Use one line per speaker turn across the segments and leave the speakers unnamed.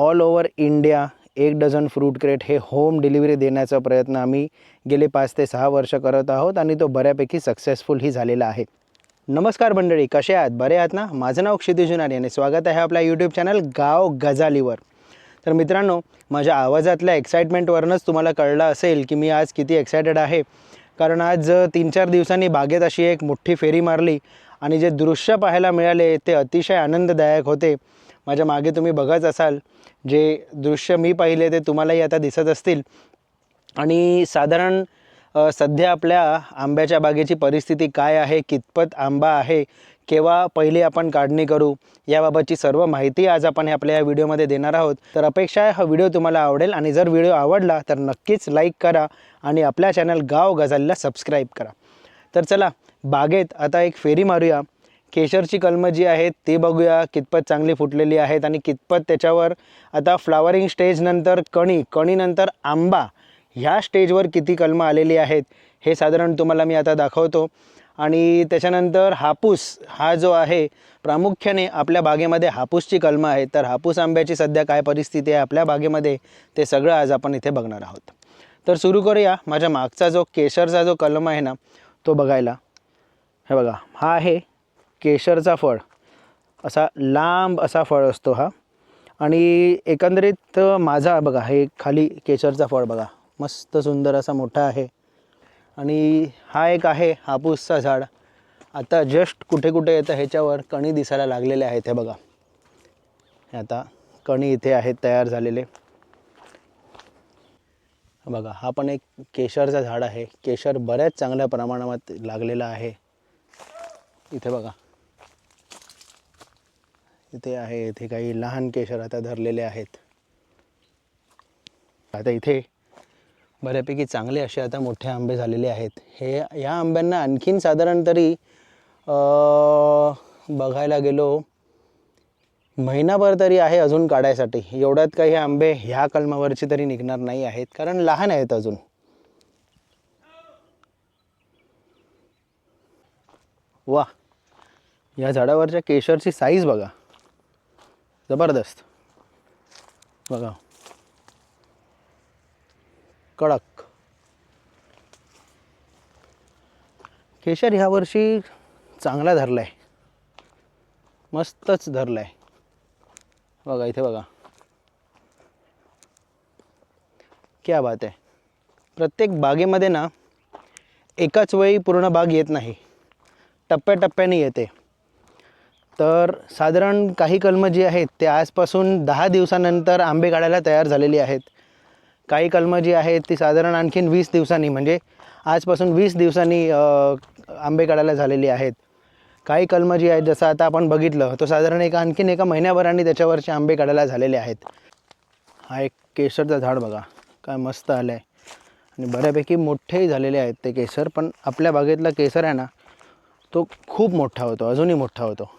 All over India एक dozen fruit crate हे home delivery देण्याचा प्रयत्न आम्ही गेले पाच ते सहा वर्ष करत आहोत आणि तो बऱ्यापैकी सक्सेसफुलही झालेला आहे. नमस्कार मंडळी कसे आहात? बरे आहात ना? माझं नाव क्षितिज जुनारी आणि स्वागत आहे आपल्या यूट्यूब चॅनल गाव गजालीवर. तर मित्रांनो माझ्या आवाजातल्या एक्साइटमेंटवरूनच तुम्हाला कळलं असेल की मी आज किती एक्सायटेड आहे. कारण आज तीन चार दिवसांनी बागेत अशी एक मोठी फेरी मारली. आणि जे दृश्य पाहायला मिळाले ते अतिशय आनंददायक होते. माझ्या मागे तुम्ही बघत असाल जे दृश्य मी पाहिले ते तुम्हालाही आता दिसत असतील. आणि साधारण सध्या आपल्या आंब्याच्या बागेची परिस्थिती काय आहे कितपत आंबा आहे केव्हा पहिली आपण काढणी करू याबाबतची सर्व माहिती आज आपण हे आपल्या या व्हिडिओमध्ये देणार आहोत. तर अपेक्षा आहे हा व्हिडिओ तुम्हाला आवडेल आणि जर व्हिडिओ आवडला तर नक्कीच लाईक करा आणि आपल्या चॅनल गाव गझालीला सबस्क्राईब करा. तर चला बागेत आता एक फेरी मारूया. केशरची कलमं जी आहेत ती बघूया कितपत चांगली फुटलेली आहेत आणि कितपत त्याच्यावर आता फ्लावरिंग स्टेजनंतर कणी कणीनंतर आंबा ह्या स्टेजवर किती कलमं आलेली आहेत हे साधारण तुम्हाला मी आता दाखवतो. आणि त्याच्यानंतर हापूस हा जो आहे प्रामुख्याने आपल्या बागेमध्ये हापूसची कलमं आहेत. तर हापूस आंब्याची सध्या काय परिस्थिती आहे आपल्या बागेमध्ये ते सगळं आज आपण इथे बघणार आहोत. तर सुरू करूया. माझ्या मागचा जो केशरचा जो कलम आहे ना तो बघायला. हे बघा हा आहे केशरचा फळ. असा लांब असा फळ असतो हा. आणि एकंदरीत माझा बघा हे खाली केशरचा फळ बघा. मस्त सुंदर असा मोठा आहे. आणि हा एक आहे हापूसचा झाड. आता जस्ट कुठे कुठे येतं ह्याच्यावर कणी दिसायला लागलेले आहेत हे बघा. हे आता कणी इथे आहेत तयार झालेले. बघा हा पण एक केशरचा झाड आहे. केशर बऱ्याच चांगल्या प्रमाणात लागलेला आहे. इथे बघा. इथे आहे इथे काही लहान केशर आता धरलेले आहेत. आता इथे बऱ्यापैकी चांगले असे आता मोठे आंबे झालेले आहेत. हे या आंब्यांना आणखीन साधारण तरी बघायला गेलो महिनाभर तरी आहे अजून काढायसाठी. एवढ्यात काही आंबे ह्या कलमावरचे तरी निघणार नाही आहेत कारण लहान आहेत अजून. वा या झाडावरच्या केशरची साईज बघा. जबरदस्त. बघा. कडक. केशर ह्या वर्षी चांगला धरला आहे मस्तच धरला आहे बघा इथे बघा. क्या बात आहे. प्रत्येक बागेमध्ये ना एकाच वेळी पूर्ण बाग येत नाही. टप्प्याटप्प्याने येते. तर साधारण काही कलमं जी आहेत ते आजपासून दहा दिवसानंतर आंबे काढायला तयार झालेली आहेत. काही कलमं जी आहेत ती साधारण आणखीन वीस दिवसांनी म्हणजे आजपासून वीस दिवसांनी आंबे काढायला झालेली आहेत. काही कलमं जी आहेत जसं आता आपण बघितलं तो साधारण एक आणखीन एका महिन्याभराने त्याच्यावरचे आंबे काढायला झालेले आहेत. हा एक केसरचं झाड बघा काय मस्त आलं आहे आणि बऱ्यापैकी मोठेही झालेले आहेत ते केसर पण आपल्या बागेतला केसर आहे ना तो खूप मोठा होतो अजूनही मोठा होतो.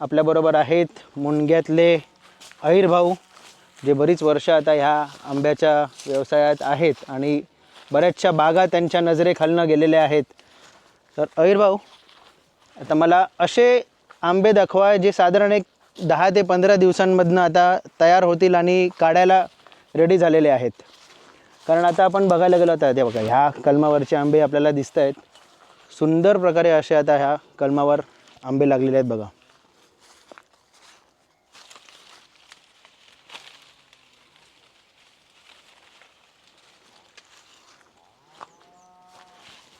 आपल्याबरोबर आहेत मुणग्यातले अहिर भाऊ जे बरीच वर्ष आता ह्या आंब्याच्या व्यवसायात आहेत आणि बऱ्याचशा बागा त्यांच्या नजरेखालनं गेलेल्या आहेत. तर अहिर भाऊ आता मला असे आंबे दाखवा जे साधारण एक दहा ते पंधरा दिवसांमधनं आता तयार होतील आणि काढायला रेडी झालेले आहेत. कारण आता आपण बघायला गेलो आता ते बघा ह्या कलमावरचे आंबे आपल्याला दिसत आहेत सुंदर प्रकारे असे आता ह्या कलमावर आंबे लागलेले आहेत बघा.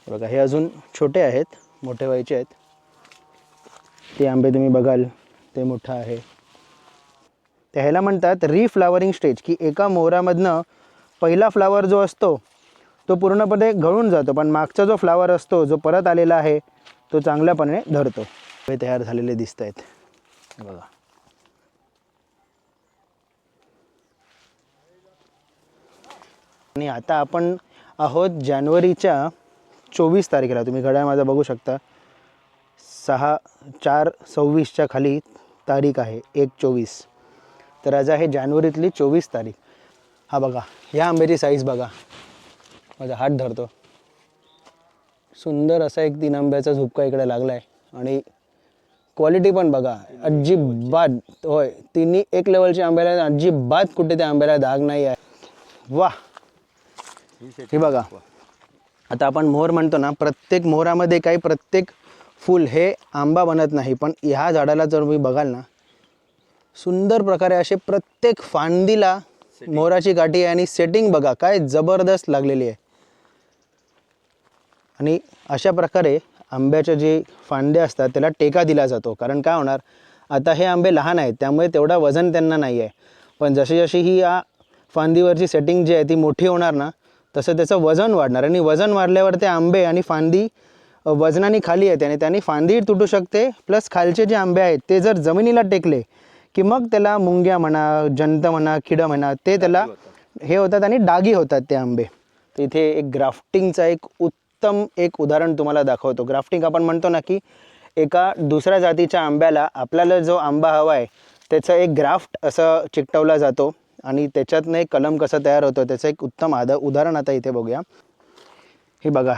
बघा हे अजून छोटे आहेत मोठे व्हायचे आहेत. ते आंबे तुम्ही बघाल ते मोठं आहे. ते ह्याला म्हणतात रिफ्लावरिंग स्टेज की एका मोहरामधनं पहिला फ्लावर जो असतो तो पूर्णपणे गळून जातो पण मागचा जो फ्लावर असतो जो परत आलेला आहे तो चांगल्यापणे धरतो. हे तयार झालेले दिसत आहेत बघा. आणि आता आपण आहोत जानेवारीच्या चोवीस तारखेला. तुम्ही घड्याळ माझा बघू शकता. सहा चार सव्वीसच्या खाली तारीख आहे एक चोवीस. तर आज आहे जानेवारीतली चोवीस तारीख. हा बघा ह्या आंब्याची साईज बघा. माझा हात धरतो. सुंदर असा एक तीन आंब्याचा झुपका इकडे लागला आहे आणि क्वालिटी पण बघा अजिबात होय तिन्ही एक लेवलच्या आंब्याला अजिबात कुठे त्या आंब्याला धाग नाही आहे. वा हे बघा. आता आपण मोहर म्हणतो ना प्रत्येक मोहरामध्ये काही प्रत्येक फूल हे आंबा बनत नाही पण ह्या झाडाला जर तुम्ही बघाल ना सुंदर प्रकारे असे प्रत्येक फांदीला मोहराची गाठी आहे आणि सेटिंग बघा काय जबरदस्त लागलेली आहे. आणि अशा प्रकारे आंब्याच्या जे फांदे असतात त्याला टेका दिला जातो. कारण काय होणार आता हे आंबे लहान आहेत त्यामुळे तेवढा वजन त्यांना नाही आहे. पण जशी जशी ही या फांदीवरची सेटिंग जी आहे ती मोठी होणार ना तसं त्याचं वजन वाढणार. आणि वजन वाढल्यावर ते आंबे आणि फांदी वजनाने खाली येते आणि त्याने फांदी तुटू शकते. प्लस खालचे जे आंबे आहेत ते जर जमिनीला टेकले की मग त्याला मुंग्या म्हणा जंत म्हणा किडं म्हणा ते त्याला हे होतात आणि डागी होतात ते आंबे. तर इथे एक ग्राफ्टिंगचा एक उत्तम एक उदाहरण तुम्हाला दाखवतो. ग्राफ्टिंग आपण म्हणतो ना की एका दुसऱ्या जातीच्या आंब्याला आपल्याला जो आंबा हवा आहे त्याचं एक ग्राफ्ट असं चिकटवला जातो आणि त्याच्यातनं एक कलम कसं तयार होतं त्याचं एक उत्तम आद उदाहरण आता इथे बघूया. हे बघा.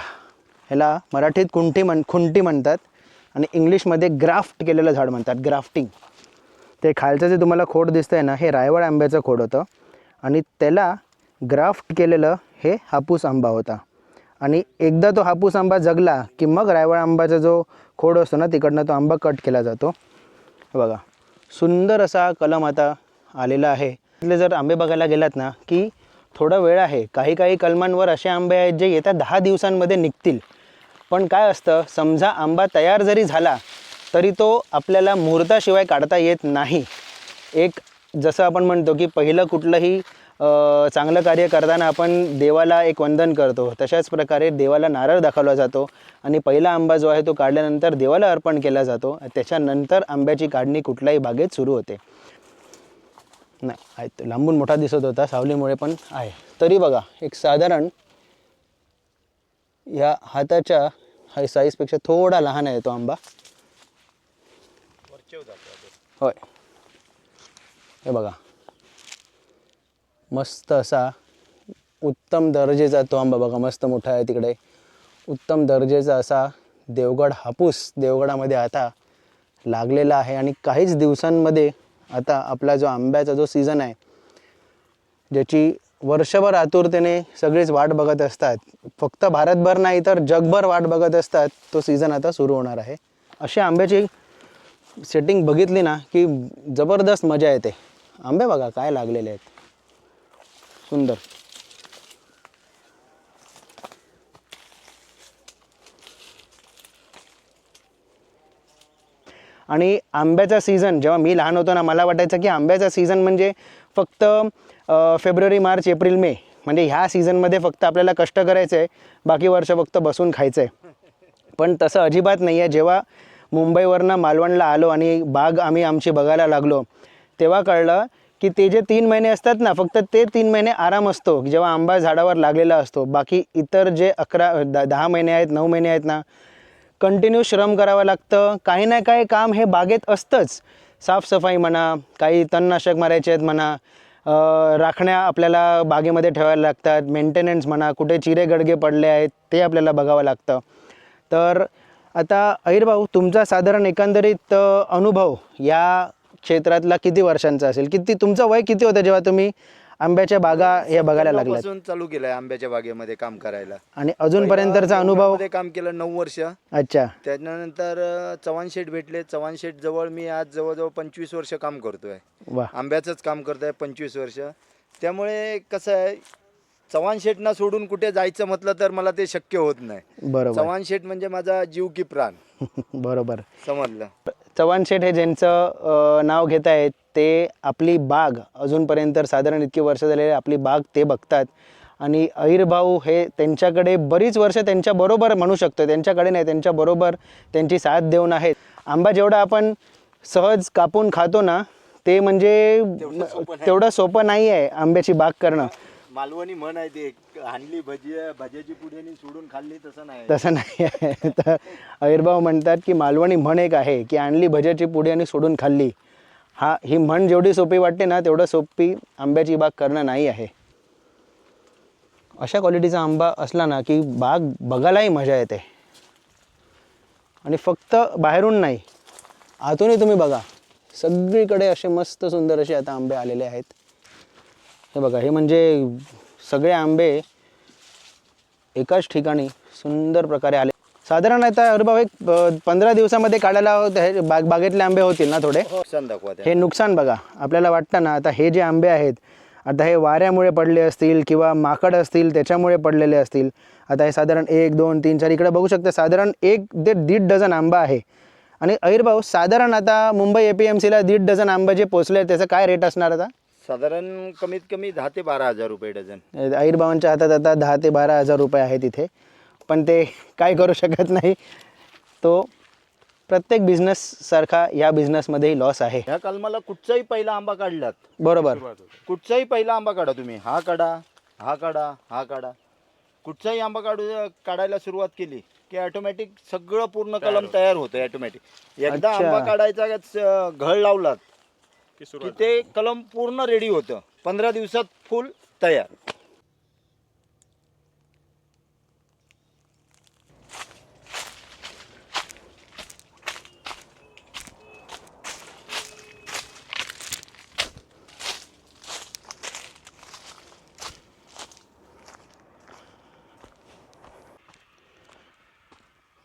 ह्याला मराठीत कुंठी म्हण खुंटी म्हणतात. आणि इंग्लिशमध्ये ग्राफ्ट केलेलं झाड म्हणतात ग्राफ्टिंग. ते खालचं जे तुम्हाला खोड दिसतंय ना हे रायवड आंब्याचं खोड होतं. आणि त्याला ग्राफ्ट केलेलं हे हापूस आंबा होता. आणि एकदा तो हापूस आंबा जगला की मग रायवळ आंब्याचा जो खोड असतो ना तिकडनं तो आंबा कट केला जातो. बघा सुंदर असा कलम आता आलेला आहे. तिथले जर आंबे बघायला गेलात ना की थोडा वेळ आहे. काही काही कलमांवर असे आंबे आहेत जे येत्या दहा दिवसांमध्ये निघतील. पण काय असतं समजा आंबा तयार जरी झाला तरी तो आपल्याला मुहूर्ताशिवाय काढता येत नाही. एक जसं आपण म्हणतो की पहिलं कुठलंही चांगलं कार्य करताना आपण देवाला एक वंदन करतो. तशाच प्रकारे देवाला नारळ दाखवला जातो आणि पहिला आंबा जो आहे तो काढल्यानंतर देवाला अर्पण केला जातो. त्याच्यानंतर आंब्याची काढणी कुठल्याही बागेत सुरू होते. नाही लांबून मोठा दिसत होता सावलीमुळे पण आहे. तरी बघा एक साधारण या हाताच्या हा साईजपेक्षा थोडा लहान आहे तो आंबा. होय. हे बघा. मस्त असा उत्तम दर्जेचा तो आंबा बघा मस्त मोठा आहे तिकडे. उत्तम दर्जेचा असा देवगड हापूस देवगडामध्ये आता लागलेला आहे आणि काहीच दिवसांमध्ये आता आपला जो आंब्याचा जो सीझन आहे ज्याची वर्षभर आतुरतेने सगळीच वाट बघत असतात. फक्त भारतभर नाही तर जगभर वाट बघत असतात. तो सीझन आता सुरू होणार आहे. अशी आंब्याची सेटिंग बघितली ना की जबरदस्त मजा येते. आंबे बघा काय लागलेले आहेत. सुंदर. आणि आंब्याचा सीझन जेव्हा मी लहान होतो ना मला वाटायचं की आंब्याचा सीझन म्हणजे फक्त फेब्रुवारी मार्च एप्रिल मे. म्हणजे ह्या सीझनमध्ये फक्त आपल्याला कष्ट करायचं आहे बाकी वर्ष फक्त बसून खायचं. आहे पण तसं अजिबात नाही आहे जेव्हा मुंबईवरनं मालवणला आलो आणि बाग आम्ही आमची बघायला लागलो तेव्हा कळलं की ते जे तीन महिने असतात ना फक्त ते तीन महिने आराम असतो. जेव्हा आंबा झाडावर लागलेला असतो. बाकी इतर जे अकरा दहा महिने आहेत नऊ महिने आहेत ना कंटिन्यू श्रम करावं लागतं. काही ना काही काम हे बागेत असतंच. साफसफाई म्हणा काही तणनाशक मारायचे आहेत म्हणा राखण्या आपल्याला बागेमध्ये ठेवायला लागतात. मेंटेनन्स म्हणा कुठे चिरे गडगे पडले आहेत ते आपल्याला बघावं लागतं. तर आता अहिर भाऊ तुमचा साधारण एकंदरीत अनुभव या क्षेत्रातला किती वर्षांचा असेल? किती तुमचं वय किती होतं जेव्हा तुम्ही आंब्याच्या बागा हे बघायला
पासून चालू केलंय आंब्याच्या बागेमध्ये काम करायला.
आणि अजूनपर्यंतचा अनुभव?
मध्ये काम केलं नऊ वर्ष.
अच्छा.
त्याच्यानंतर अं, चव्हाण शेठ भेटले. चव्हाण शेठ जवळ मी आज जवळजवळ पंचवीस वर्ष काम करतोय.
वा.
आंब्याचंच काम करतोय पंचवीस वर्ष. त्यामुळे कसं आहे चव्हाण शेठना सोडून कुठे जायचं म्हटलं तर मला ते शक्य होत नाही.
बरोबर.
चव्हाण शेठ म्हणजे माझा जीव की प्राण.
बरोबर.
समजलं.
चव्हाण शेठ हे ज्यांचं अ, नाव घेत आहेत ते आपली बाग अजूनपर्यंत साधारण इतकी वर्ष झालेली आहे, आपली बाग ते बघतात. आणि अहिर भाऊ हे त्यांच्याकडे बरीच वर्ष त्यांच्याबरोबर म्हणू शकतो त्यांच्याकडे नाही त्यांच्याबरोबर त्यांची साथ देऊन आहेत. आंबा जेवढा आपण सहज कापून खातो ना ते म्हणजे तेवढं सोपं नाही. आहे आंब्याची बाग करणं.
मालवणी म्हण आहे ते हांडली भजी भज्याची पुढे सोडून खाल्ली तसं नाही.
तसं नाही आहे. तर अहिरभाऊ म्हणतात की मालवणी म्हण एक आहे की आणली भज्याची पुडी आणि सोडून खाल्ली. हा ही म्हण जेवढी सोपी वाटते ना तेवढं सोपी आंब्याची बाग करणं नाही आहे. अशा क्वालिटीचा आंबा असला ना की बाग बघायलाही मजा येते. आणि फक्त बाहेरून नाही आतूनही तुम्ही बघा. सगळीकडे असे मस्त सुंदर असे आता आंबे आलेले आहेत. हे बघा हे म्हणजे सगळे आंबे एकाच ठिकाणी सुंदर प्रकारे आले. साधारण आता अरे बाबा एक पंधरा दिवसामध्ये काढायला हे बाग बागेतले आंबे होतील ना थोडे?
नुकसान दाखवा
हे नुकसान बघा. आपल्याला वाटतं ना आता हे जे आंबे आहेत आता हे वाऱ्यामुळे पडले असतील किंवा माकड असतील त्याच्यामुळे पडलेले असतील. आता हे साधारण एक दोन तीन चार इकडे बघू शकता साधारण एक ते दीड डझन आंबा आहे. आणि अहिर भाऊ साधारण आता मुंबई ए पी एम सीला दीड डझन आंबा जे पोचले त्याचा काय रेट असणार आता?
साधारण कमीत कमी दहा ते बारा हजार रुपये डझन.
अहिर भावांच्या हातात आता दहा ते बारा हजार रुपये आहेत इथे. पण ते काय करू शकत नाही. तो प्रत्येक बिझनेससारखा या बिझनेसमध्येही लॉस आहे.
ह्या कलमाला कुठचाही पहिला आंबा काढलात.
बरोबर.
कुठचाही पहिला आंबा काढा तुम्ही. हा काढा हा काढा हा काढा. कुठचाही आंबा काढू काढायला सुरुवात केली की ऑटोमॅटिक सगळं पूर्ण कलम तयार होतं ऑटोमॅटिक एकदा. आंबा काढायचा घळ लावलात की ते कलम पूर्ण रेडी होतं. पंधरा दिवसात फुल तयार.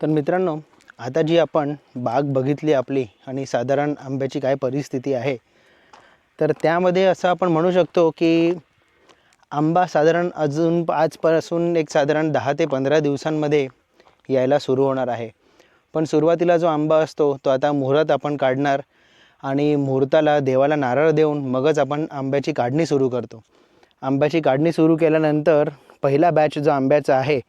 तर मित्रांनो आता जी आपण बाग बघितली आपली आणि साधारण आंब्याची काय परिस्थिती आहे तर त्यामध्ये असं आपण म्हणू शकतो की आंबा साधारण अजून आजपासून एक साधारण दहा ते पंधरा दिवसांमध्ये यायला सुरू होणार आहे. पण सुरुवातीला जो आंबा असतो तो आता मुहूर्त आपण काढणार आणि मुहूर्ताला देवाला नारळ देऊन मगच आपण आंब्याची काढणी सुरू करतो. आंब्याची काढणी सुरू केल्यानंतर पहिला बॅच जो आंब्याचा आहे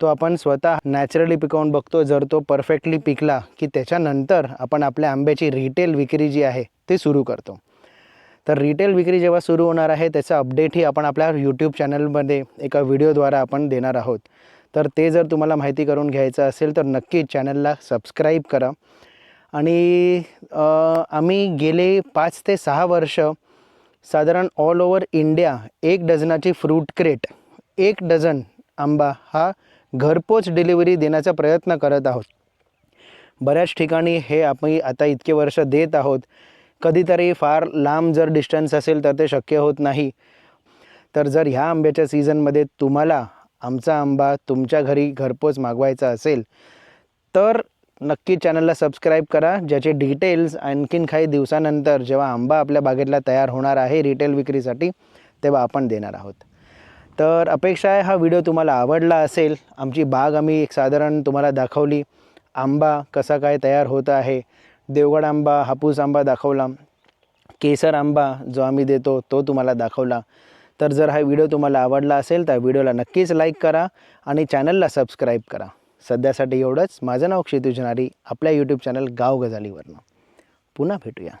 तो आपण स्वतः नॅचरली पिकवून बघतो. जर तो परफेक्टली पिकला की त्याच्यानंतर आपण आपल्या आंब्याची रिटेल विक्री जी आहे ती सुरू करतो. तर रिटेल विक्री जेव्हा सुरू होणार आहे त्याचा अपडेटही आपण आपल्या यूट्यूब चॅनलमध्ये एका व्हिडिओद्वारा आपण देणार आहोत. तर ते जर तुम्हाला माहिती करून घ्यायचं असेल तर नक्कीच चॅनलला सबस्क्राईब करा. आणि आम्ही गेले पाच ते सहा वर्ष साधारण ऑल ओव्हर इंडिया एक डझनाची फ्रूट क्रेट एक डझन आंबा हा घरपोच डिलिव्हरी देण्याचा प्रयत्न करत आहोत. बऱ्याच ठिकाणी हे आपण आता इतके वर्ष देत आहोत. कधीतरी फार लांब जर डिस्टन्स असेल तर ते शक्य होत नाही. तर जर ह्या आंब्याच्या सीझनमध्ये तुम्हाला आमचा आंबा तुमच्या घरी घरपोच मागवायचा असेल तर नक्की चॅनलला सबस्क्राईब करा ज्याचे डिटेल्स आणखीन काही दिवसानंतर जेव्हा आंबा आपल्या बागेतला तयार होणार आहे रिटेल विक्रीसाठी तेव्हा आपण देणार आहोत. तर अपेक्षा आहे हा व्हिडिओ तुम्हाला आवडला असेल आमची बाग आम्ही एक साधारण तुम्हाला दाखवली आंबा कसा काय तयार होत आहे देवगड आंबा हापूस आंबा दाखवला. केसर आंबा जो आम्ही देतो तो तुम्हाला दाखवला. तर जर हा व्हिडिओ तुम्हाला आवडला असेल तर व्हिडिओला नक्कीच लाईक करा आणि चॅनलला सबस्क्राईब करा. सध्यासाठी एवढंच. माझं नाव क्षितू नारी. आपल्या यूट्यूब चॅनल गाव गजालीवरनं. पुन्हा भेटूया.